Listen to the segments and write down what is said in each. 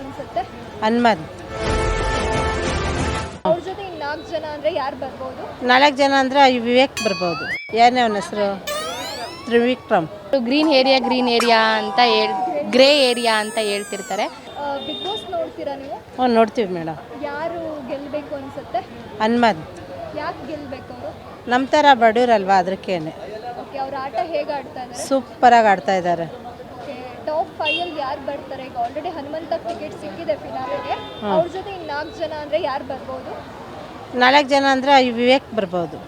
ಅನ್ಸುತ್ತೆ? ಅವ್ರ ಜೊತೆ ಇನ್ನು ನಾಲ್ಕು ಜನ ಅಂದ್ರೆ ಯಾರು ಬರ್ಬೋದು? ನಾಲ್ಕು ಜನ ಅಂದರೆ ವಿವೇಕ್ ಬರ್ಬೋದು. ಏನೇ ಅವನ ಹೆಸರು? Trivikram. Green area green area ಅಂತ ಹೇಳ್ ಗ್ರೇ ಏರಿಯಾ ಅಂತ ಹೇಳ್ತಿರ್ತಾರೆ. ಬಿಗ್ ಬಾಸ್ ನೋಡ್ತೀರಾ ನೀವು? ಹ್ಞೂ ನೋಡ್ತೀವಿ ಮೇಡಮ್. ಯಾರು ಗೆಲ್ಬೇಕು ಅನ್ಸುತ್ತೆ? ಹನುಮಾನ್ ಯಾಕೆ ಗೆಲ್ಲಬೇಕು ಅವರು? ನಮ್ಮ ಥರ ಬಡವ್ರಲ್ವಾ ಅದಕ್ಕೇನೆ ಓಕೆ ಅವ್ರ ಆಟ ಹೇಗೆ ಆಡ್ತಾ ಇದ್ದಾರೆ ಸೂಪರಾಗಿ ಆಡ್ತಾ ಇದ್ದಾರೆ ಫೈವಲ್ಲಿ ಯಾರು ಬರ್ತಾರೆ? ಈಗ ಆಲ್ರೆಡಿ ಹನುಮಂತ ಟಿಕೆಟ್ ಸಿಕ್ಕಿದೆ ಫಿನಾಲೆಗೆ ಅವ್ರ ಜೊತೆ ಇನ್ನು ನಾಲ್ಕು ಜನ ಅಂದರೆ ಯಾರು ಬರ್ಬೋದು? ನಾಲ್ಕು ಜನ ಅಂದರೆ ವಿವೇಕ್ ಬರ್ಬೋದು.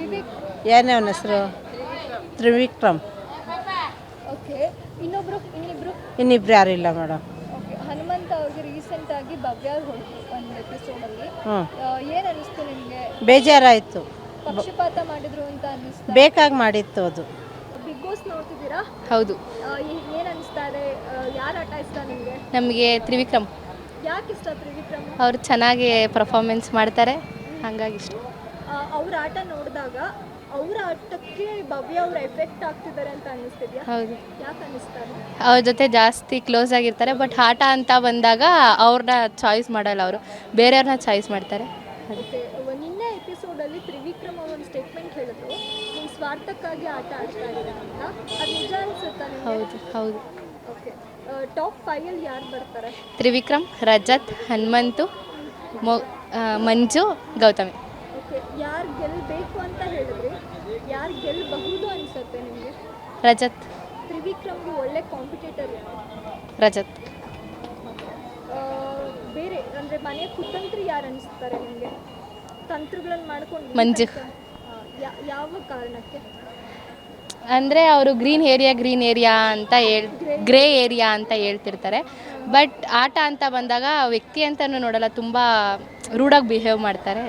ವಿವೇಕ್. ಏನೇ ಅವನ ಹೆಸರು? ತ್ರಿವಿಕ್ರಮ್. ಓಕೆ ಇನ್ನೊಬ್ರು ಇನ್ನಿಬ್ರು? ಇನ್ನಿಬ್ರು ಯಾರು ಇಲ್ಲ ಮೇಡಮ್. ಓಕೆ ಹನುಮಂತ ಅವ್ರಿಗೆ ರೀಸೆಂಟ್ ಆಗಿ ಭವ್ಯ ಹೊಡೆದು ಒಂದು ಎಪಿಸೋಡಲ್ಲಿ ಹ್ಞೂ ಏನು ಅನಿಸ್ತು ನಿಮಗೆ? ಬೇಜಾರಾಯಿತು. ಪಕ್ಷಪಾತ ಮಾಡಿದ್ರು ಅಂತ ಅನಿಸ್ತು ಬೇಕಾಗಿ ಮಾಡಿತ್ತು ಅದು. ನೋಡ್ತಿದ್ದೀರಾ? ಹೌದು. ಏನು ಅನಿಸ್ತಾ ಇದೆ? ಯಾರು ಆಟ ಇಷ್ಟ ನಿಮಗೆ? ನಮಗೆ ತ್ರಿವಿಕ್ರಮ್. ಯಾಕೆ ಇಷ್ಟ ತ್ರಿವಿಕ್ರಮ್? ಅವರು ಚೆನ್ನಾಗಿ ಪರ್ಫಾರ್ಮೆನ್ಸ್ ಮಾಡ್ತಾರೆ. ಹಾಗಾಗಿ ಇಷ್ಟ. ಅವ್ರ ಆಟ ನೋಡಿದಾಗ ಅವ್ರ ಆಟಕ್ಕೆ ಭವ್ಯ ಅವ್ರ ಎಫೆಕ್ಟ್ ಆಗ್ತಿದ್ದಾರೆ ಅಂತ ಅನ್ನಿಸ್ತಿದ್ಯಾ? ಹೌದು. ಯಾಕೆ ಅನ್ನಿಸ್ತಾರೆ ಅವ್ರ ಜೊತೆ ಜಾಸ್ತಿ ಕ್ಲೋಸ್ ಆಗಿರ್ತಾರೆ ಬಟ್ ಆಟ ಅಂತ ಬಂದಾಗ ಅವ್ರನ್ನ ಚಾಯ್ಸ್ ಮಾಡಲ್ಲ ಅವರು. ಬೇರೆಯವ್ರನ್ನ ಚಾಯ್ಸ್ ಮಾಡ್ತಾರೆ. ಅದಕ್ಕೆ ನಿನ್ನೆ ಎಪಿಸೋಡಲ್ಲಿ ತ್ರಿವಿಕ್ರಮ್ ಒಂದು ಸ್ಟೇಟ್ಮೆಂಟ್ ಹೇಳಿದ್ರು. ಸ್ವಾರ್ಥಕ್ಕಾಗಿ ಆಟ ಆಡ್ತಾ ಇದ್ದಾರೆ ಅಂತ. ಅದು ನಿಜ ಅನ್ಸುತ್ತಾ ನಿಮಗೆ? ಹೌದು ಹೌದು. ಓಕೆ ಟಾಪ್ ಫೈವಲ್ಲಿ ಯಾರು ಬರ್ತಾರೆ? ತ್ರಿವಿಕ್ರಮ್ ರಜತ್ ಹನುಮಂತು ಮೊ ಆ, ಮಂಜು ಗೌತಮಿ. ಓಕೆ ಯಾರು ಗೆಲ್ಲಬೇಕು ಅಂತ ಹೇಳಿದ್ರಿ ಯಾರು ಗೆಲ್ಲಬಹುದು ಅನ್ಸುತ್ತೆ ನಿಮಗೆ? ರಜತ್. ತ್ರಿವಿಕ್ರಮ್ಗೆ ಒಳ್ಳೆ ಕಾಂಪಿಟೇಟರ್ ಯಾರು? ರಜತ್. ಆ, ಬೇರೆ ಅಂದರೆ ಮನೆ ಕುತಂತ್ರಿ ಯಾರು ಅನಿಸ್ತಾರೆ ನಿಮಗೆ? ತಂತ್ರಗಳನ್ನು ಮಾಡ್ಕೊಂಡು ಮಂಜು. ಯಾವ ಕಾರಣಕ್ಕೆ? ಅಂದರೆ ಅವರು ಗ್ರೀನ್ ಏರಿಯಾ ಗ್ರೀನ್ ಏರಿಯಾ ಅಂತ ಹೇಳ್, ಗ್ರೇ ಏರಿಯಾ ಅಂತ ಹೇಳ್ತಿರ್ತಾರೆ. ಬಟ್ ಆಟ ಅಂತ ಬಂದಾಗ ವ್ಯಕ್ತಿ ಅಂತಲೂ ನೋಡಲ್ಲ, ತುಂಬ ರೂಡಾಗಿ ಬಿಹೇವ್ ಮಾಡ್ತಾರೆ.